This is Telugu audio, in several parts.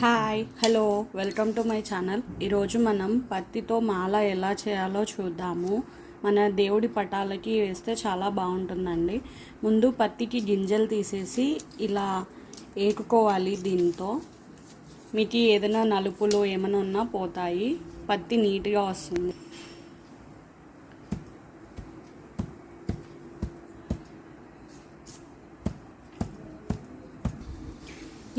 Hi hello welcome to my channel. ఈరోజు మనం పత్తితో మాల ఎలా చేయాలో చూద్దాము. మన దేవుడి పటాలకి వేస్తే చాలా బాగుంటుందండి. ముందు పత్తికి గింజలు తీసేసి ఇలా ఏకుకోవాలి దీంతో. మీకు ఏదైనా నలుపులు ఏమైనా ఉన్నా పోతాయి. పత్తి నీట్గా వస్తుంది.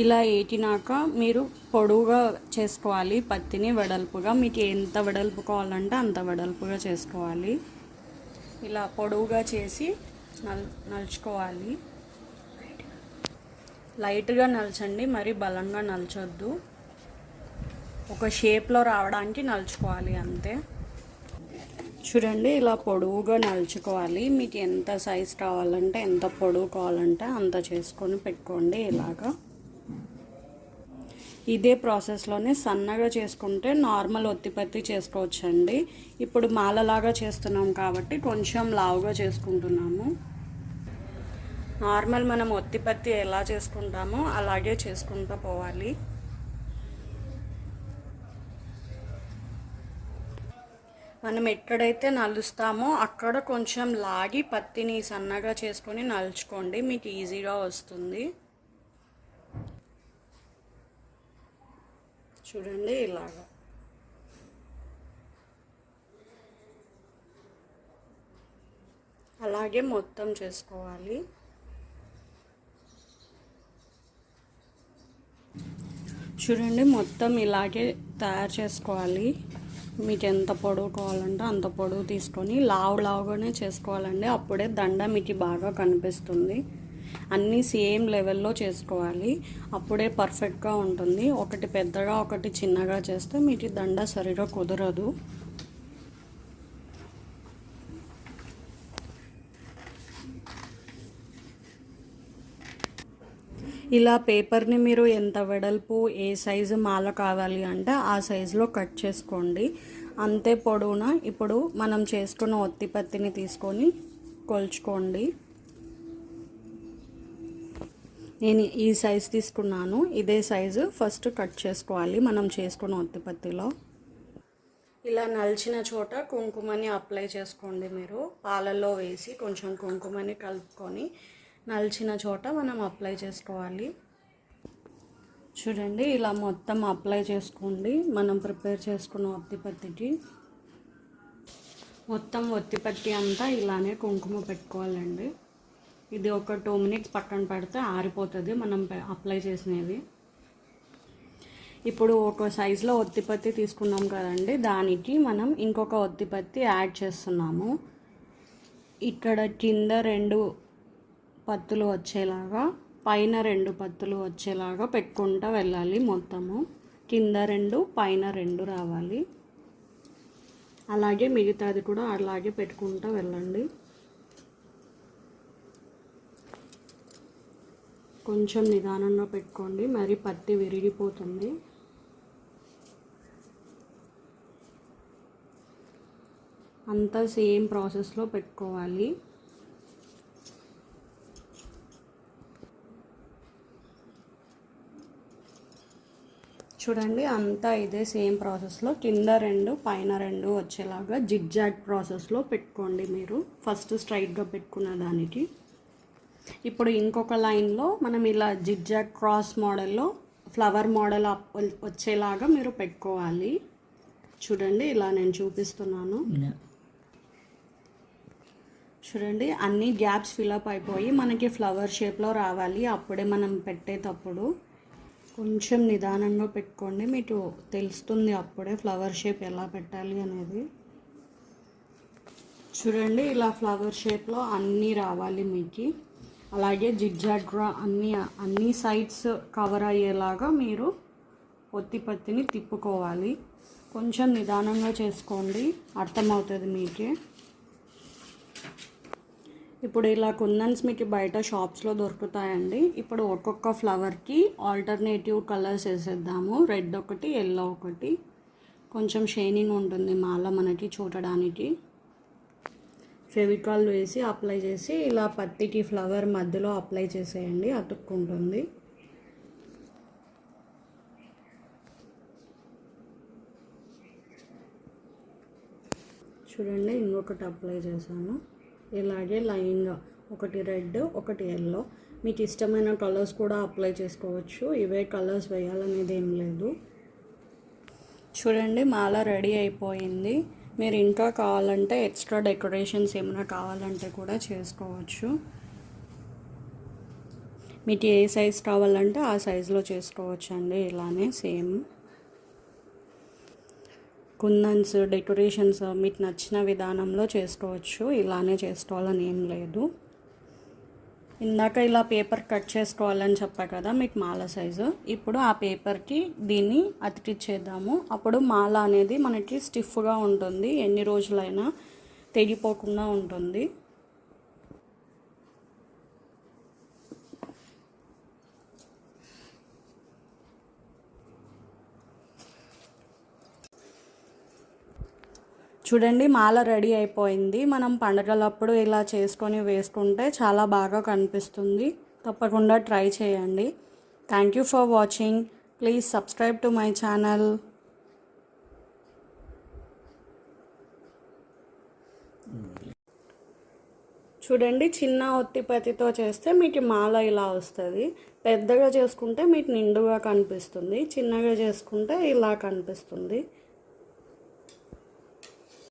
ఇలా ఏటినాక మీరు పొడవుగా చేసుకోవాలి పత్తిని వెడల్పుగా. మీకు ఎంత వెడల్పు కావాలంటే అంత వెడల్పుగా చేసుకోవాలి. ఇలా పొడవుగా చేసి నల్ నలుచుకోవాలి. లైట్గా నలచండి మరి బలంగా నలచొద్దు. ఒక షేప్లో రావడానికి నలుచుకోవాలి అంతే. చూడండి ఇలా పొడవుగా నలుచుకోవాలి. మీకు ఎంత సైజ్ కావాలంటే ఎంత పొడవు కావాలంటే అంత చేసుకొని పెట్టుకోండి ఇలాగా. ఇదే ప్రాసెస్లోనే సన్నగా చేసుకుంటే నార్మల్ ఒత్తిపత్తి చేసుకోవచ్చండి. ఇప్పుడు మాలలాగా చేస్తున్నాం కాబట్టి కొంచెం లావుగా చేసుకుంటున్నాము. నార్మల్ మనం ఒత్తిపత్తి ఎలా చేసుకుంటామో అలాగే చేసుకుంటూ పోవాలి. మనం ఎక్కడైతే నలుస్తామో అక్కడ కొంచెం లాగి పత్తిని సన్నగా చేసుకొని నలుచుకోండి మీకు ఈజీగా వస్తుంది. చూడండి ఇలాగా. అలాగే మొత్తం చేసుకోవాలి. చూడండి మొత్తం ఇలాగే తయారు చేసుకోవాలి. మీకు ఎంత పొడవు కావాలంటే అంత పొడవు తీసుకొని లావు లావుగానే చేసుకోవాలండి. అప్పుడే దండ మీకు బాగా కనిపిస్తుంది. అన్నీ సేమ్ లెవెల్లో చేసుకోవాలి. అప్పుడే పర్ఫెక్ట్గా ఉంటుంది. ఒకటి పెద్దగా ఒకటి చిన్నగా చేస్తే మీకు దండ సరిగా కుదరదు. ఇలా పేపర్ని మీరు ఎంత వెడల్పు ఏ సైజు మాల కావాలి అంటే ఆ సైజులో కట్ చేసుకోండి. అంతే పొడవున? ఇప్పుడు మనం చేసుకున్న ఒత్తి పత్తిని తీసుకొని కొలుచుకోండి. నేను ఈ సైజ్ తీసుకున్నాను. ఇదే సైజు ఫస్ట్ కట్ చేసుకోవాలి. మనం చేసుకున్న ఉత్తిపత్తిలో. ఇలా నలిచిన చోట కుంకుమని అప్లై చేసుకోండి మీరు. పాలల్లో వేసి కొంచెం కుంకుమని కలుపుకొని నలిచిన చోట మనం అప్లై చేసుకోవాలి. చూడండి ఇలా మొత్తం అప్లై చేసుకోండి. మనం ప్రిపేర్ చేసుకున్న ఒత్తిపత్తికి మొత్తం ఒత్తిపత్తి అంతా ఇలానే కుంకుమ పెట్టుకోవాలండి. ఇది ఒక టూ మినిట్స్ పక్కన పెడితే ఆరిపోతుంది. మనం అప్లై చేసినవి. ఇప్పుడు ఒక సైజులో ఒత్తిపత్తి తీసుకున్నాం కదండి. దానికి మనం ఇంకొక ఒత్తిపత్తి యాడ్ చేస్తున్నాము. ఇక్కడ కింద రెండు పత్తులు వచ్చేలాగా పైన రెండు పత్తులు వచ్చేలాగా పెట్టుకుంటూ వెళ్ళాలి మొత్తము. కింద రెండు పైన రెండు రావాలి. అలాగే మిగతాది కూడా అలాగే పెట్టుకుంటూ వెళ్ళండి. కొంచెం నిదానంలో పెట్టుకోండి. మరి పత్తి విరిగిపోతుంది. అంతా సేమ్ ప్రాసెస్లో పెట్టుకోవాలి. చూడండి అంతా ఇదే సేమ్ ప్రాసెస్లో కింద రెండు పైన రెండు వచ్చేలాగా జిగ్జాగ్ ప్రాసెస్లో పెట్టుకోండి మీరు. ఫస్ట్ స్ట్రైట్గా పెట్టుకున్న దానికి. ఇప్పుడు ఇంకొక లైన్లో మనం ఇలా జిగ్జాగ్ క్రాస్ మోడల్లో ఫ్లవర్ మోడల్ వచ్చేలాగా మీరు పెట్టుకోవాలి. చూడండి ఇలా నేను చూపిస్తున్నాను. చూడండి అన్ని గ్యాప్స్ ఫిలప్ అయిపోయి మనకి ఫ్లవర్ షేప్లో రావాలి. అప్పుడే మనం పెట్టేటప్పుడు కొంచెం నిదానంగా పెట్టుకోండి. మీకు తెలుస్తుంది అప్పుడే ఫ్లవర్ షేప్ ఎలా పెట్టాలి అనేది. చూడండి ఇలా ఫ్లవర్ షేప్లో అన్నీ రావాలి మీకు. అలాగే జిడ్జాడ్రా అన్ని అన్ని సైడ్స్ కవర్ అయ్యేలాగా మీరు పొత్తి పత్తిని తిప్పుకోవాలి. కొంచెం నిదానంగా చేసుకోండి. అర్థమవుతుంది మీకే. ఇప్పుడు ఇలా కుందన్స్ మీకు బయట షాప్స్లో దొరుకుతాయండి. ఇప్పుడు ఒక్కొక్క ఫ్లవర్కి ఆల్టర్నేటివ్ కలర్స్ వేసేద్దాము. రెడ్ ఒకటి ఎల్లో ఒకటి. కొంచెం షైనింగ్ ఉంటుంది మాల మనకి చూడడానికి. ఫెవికాల్ వేసి అప్లై చేసి ఇలా పత్తికి ఫ్లవర్ మధ్యలో అప్లై చేసేయండి అతుక్కుంటుంది. చూడండి ఇంకొకటి అప్లై చేశాను. ఇలాగే లైన్గా ఒకటి రెడ్ ఒకటి ఎల్లో. మీకు ఇష్టమైన కలర్స్ కూడా అప్లై చేసుకోవచ్చు. ఇవే కలర్స్ వేయాలనేది ఏం లేదు. చూడండి మాల రెడీ అయిపోయింది. మీరు ఇంకా కావాలంటే ఎక్స్ట్రా డెకరేషన్స్ ఏమైనా కావాలంటే కూడా చేసుకోవచ్చు. మీకు ఏ సైజ్ కావాలంటే ఆ సైజులో చేసుకోవచ్చు అండి ఇలానే సేమ్. కుందన్స్ డెకరేషన్స్ మీకు నచ్చిన విధానంలో చేసుకోవచ్చు ఇలానే చేసుకోవాలని ఏం లేదు. ఇందాక ఇలా పేపర్ కట్ చేసుకోవాలని చెప్పా కదా మీకు మాల సైజు. ఇప్పుడు ఆ పేపర్కి దీన్ని అతికిచ్చేద్దాము. అప్పుడు మాల అనేది మనకి స్టిఫ్గా ఉంటుంది. ఎన్ని రోజులైనా తెగిపోకుండా ఉంటుంది. చూడండి మాల రెడీ అయిపోయింది. మనం పండగలప్పుడు ఇలా చేసుకొని వేసుకుంటే చాలా బాగా కనిపిస్తుంది. తప్పకుండా ట్రై చేయండి. Thank you for watching please subscribe to my channel చూడండి చిన్న ఒత్తిపతితో చేస్తే మీకు మాల ఇలా వస్తుంది. పెద్దగా చేసుకుంటే మీకు నిండుగా కనిపిస్తుంది. చిన్నగా చేసుకుంటే ఇలా కనిపిస్తుంది.